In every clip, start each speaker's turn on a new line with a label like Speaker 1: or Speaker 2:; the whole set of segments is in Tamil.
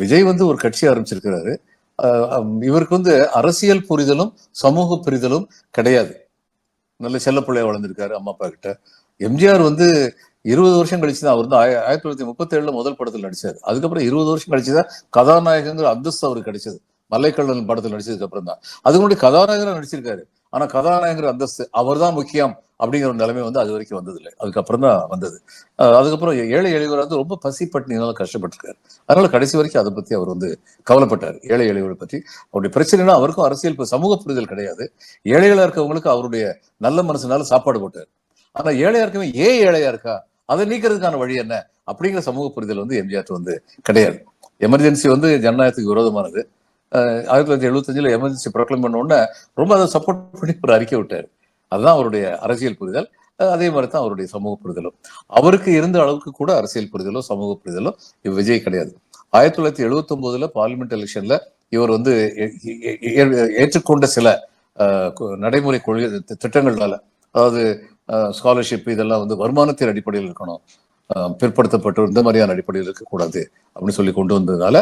Speaker 1: விஜய் வந்து ஒரு கட்சி ஆரம்பிச்சிருக்கிறாரு. இவருக்கு வந்து அரசியல் புரிதலும் சமூக புரிதலும் கிடையாது. நல்ல செல்லப்பிள்ளையா வளர்ந்துருக்காரு அம்மா அப்பா கிட்ட. எம்ஜிஆர் வந்து இருபது வருஷம் கழிச்சு தான் அவர் வந்து ஆயிரத்தி தொள்ளாயிரத்தி முப்பத்தி ஏழுல முதல் படத்தில் நடிச்சாரு. அதுக்கப்புறம் இருபது வருஷம் கழிச்சு தான் கதாநாயகங்கிற அந்தஸ்து அவருக்கு கிடைச்சது. மல்லைக்கல்லன் படத்தில் நடிச்சதுக்கு அப்புறம் தான் அதுக்கு முன்னாடி கதாநாயகரா நடிச்சிருக்காரு. ஆனா கதாநாயகர் அந்தஸ்து அவர்தான் முக்கியம். அப்படிங்கிற ஒரு நிலைமை வந்து அது வரைக்கும் வந்ததில்லை. அதுக்கப்புறம் தான் வந்தது. அதுக்கப்புறம் ஏழை எளியவர் வந்து ரொம்ப பசி பட்டினால கஷ்டப்பட்டிருக்காரு. அதனால கடைசி வரைக்கும் அதை பத்தி அவர் வந்து கவலைப்பட்டார். ஏழை எளியவரை பற்றி. அவருடைய பிரச்சனைனா அவருக்கும் அரசியல் இப்போ சமூக புரிதல் கிடையாது. ஏழைகளாக இருக்கவங்களுக்கு அவருடைய நல்ல மனசுனால சாப்பாடு போட்டார். ஆனால் ஏழையா இருக்கவன் ஏன் ஏழையா இருக்கா? அதை நீக்கிறதுக்கான வழி என்ன? அப்படிங்கிற சமூக புரிதல் வந்து எம்ஜிஆர் வந்து கிடையாது. எமர்ஜென்சி வந்து ஜனநாயகத்துக்கு விரோதமானது. ஆயிரத்தி தொள்ளாயிரத்தி எழுபத்தஞ்சில் எமர்ஜென்சி ப்ரொக்ளைம் பண்ண உடனே ரொம்ப அதை சப்போர்ட் பண்ணி ஒரு அறிக்கை விட்டார். அதுதான் அவருடைய அரசியல் புரிதல். அதே மாதிரி தான் அவருடைய சமூக புரிதலும். அவருக்கு இருந்த அளவுக்கு கூட அரசியல் புரிதலோ சமூக புரிதலோ இவ் விஜய் கிடையாது. ஆயிரத்தி தொள்ளாயிரத்தி எழுபத்தி ஒன்பதுல பார்லிமெண்ட் எலெக்ஷன்ல இவர் வந்து ஏற்றுக்கொண்ட சில நடைமுறை கொள்கை திட்டங்களால அதாவது ஸ்காலர்ஷிப் இதெல்லாம் வந்து வருமானத்தின் அடிப்படையில் இருக்கணும். அஹ், பிற்படுத்தப்பட்டோர் இந்த மாதிரியான அடிப்படையில் இருக்கக்கூடாது அப்படின்னு சொல்லி கொண்டு வந்ததுனால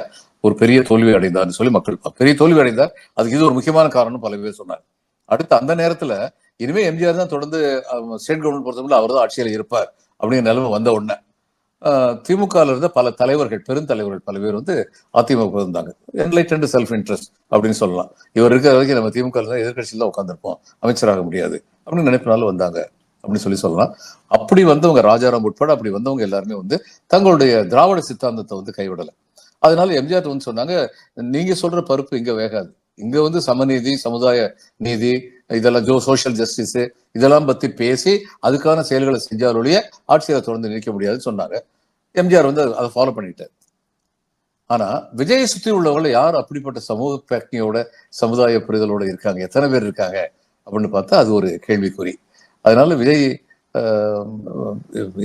Speaker 1: ஒரு பெரிய தோல்வி அடைந்தார்னு சொல்லி மக்கள் பெரிய தோல்வி அடைந்தார். அதுக்கு இது ஒரு முக்கியமான காரணம் பல பேர் சொன்னார் அடுத்து அந்த நேரத்துல இனிமே எம்ஜிஆர் தான் தொடர்ந்து ஸ்டேட் கவர்மெண்ட் பொறுத்தவரை அவர் தான் ஆட்சியில் இருப்பார் அப்படிங்கிற நிலைமை வந்த உடனே. திமுகவில் இருந்த பல தலைவர்கள் பெருந்தலைவர்கள் பல பேர் வந்து அதிமுக இருந்தாங்க என்லைட்டன்டு செல்ஃப் இன்ட்ரெஸ்ட் அப்படின்னு சொல்லலாம். இவர் இருக்கிற வரைக்கும் நம்ம திமுக தான் எதிர்கட்சியில் தான் உட்காந்துருப்போம் அமைச்சராக முடியாது அப்படின்னு நினைப்பினாலும் வந்தாங்க அப்படின்னு சொல்லி சொல்லலாம். அப்படி வந்தவங்க ராஜாராம் உட்பட அப்படி வந்தவங்க எல்லாருமே வந்து தங்களுடைய திராவிட சித்தாந்தத்தை வந்து கைவிடலை. அதனால எம்ஜிஆர் வந்து சொன்னாங்க நீங்க சொல்ற பருப்பு இங்க வேகாது. இங்க வந்து சமநீதி சமுதாய நீதி இதெல்லாம் ஜோ சோஷியல் ஜஸ்டிஸ் இதெல்லாம் பற்றி பேசி அதுக்கான செயல்களை செஞ்சாலொழிய ஆட்சியை தொடர்ந்து நிற்க முடியாதுன்னு சொன்னாங்க எம்ஜிஆர் வந்து அதை ஃபாலோ பண்ணிட்டார். ஆனா விஜயை சுற்றி உள்ளவங்கள யார் அப்படிப்பட்ட சமூக பிரக்னியோட சமுதாய புரிதலோட இருக்காங்க? எத்தனை பேர் இருக்காங்க? அப்படின்னு பார்த்தா அது ஒரு கேள்விக்குறி. அதனால விஜய்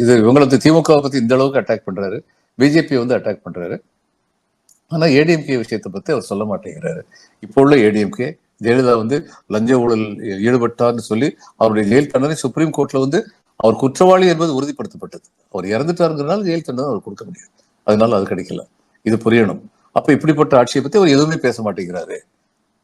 Speaker 1: இது இவங்களை திமுக பத்தி இந்த அளவுக்கு அட்டாக் பண்றாரு. பிஜேபி வந்து அட்டாக் பண்றாரு. ஆனா ஏடிஎம்கே விஷயத்தை பத்தி அவர் சொல்ல மாட்டேங்கிறாரு. இப்போ உள்ள ஏடிஎம்கே ஜெயலலிதா வந்து லஞ்ச ஊழல் ஈடுபட்டார்னு சொல்லி அவருடைய ஜெயில் தண்டனை சுப்ரீம் கோர்ட்ல வந்து அவர் குற்றவாளி என்பது உறுதிப்படுத்தப்பட்டது. அவர் இறந்துட்டாருங்கிறனால ஜெயில் தண்டனை அவர் கொடுக்க முடியாது. அதனால அது கிடைக்கல. இது புரியணும். அப்ப இப்படிப்பட்ட ஆட்சியை பத்தி அவர் எதுவுமே பேச மாட்டேங்கிறாரு.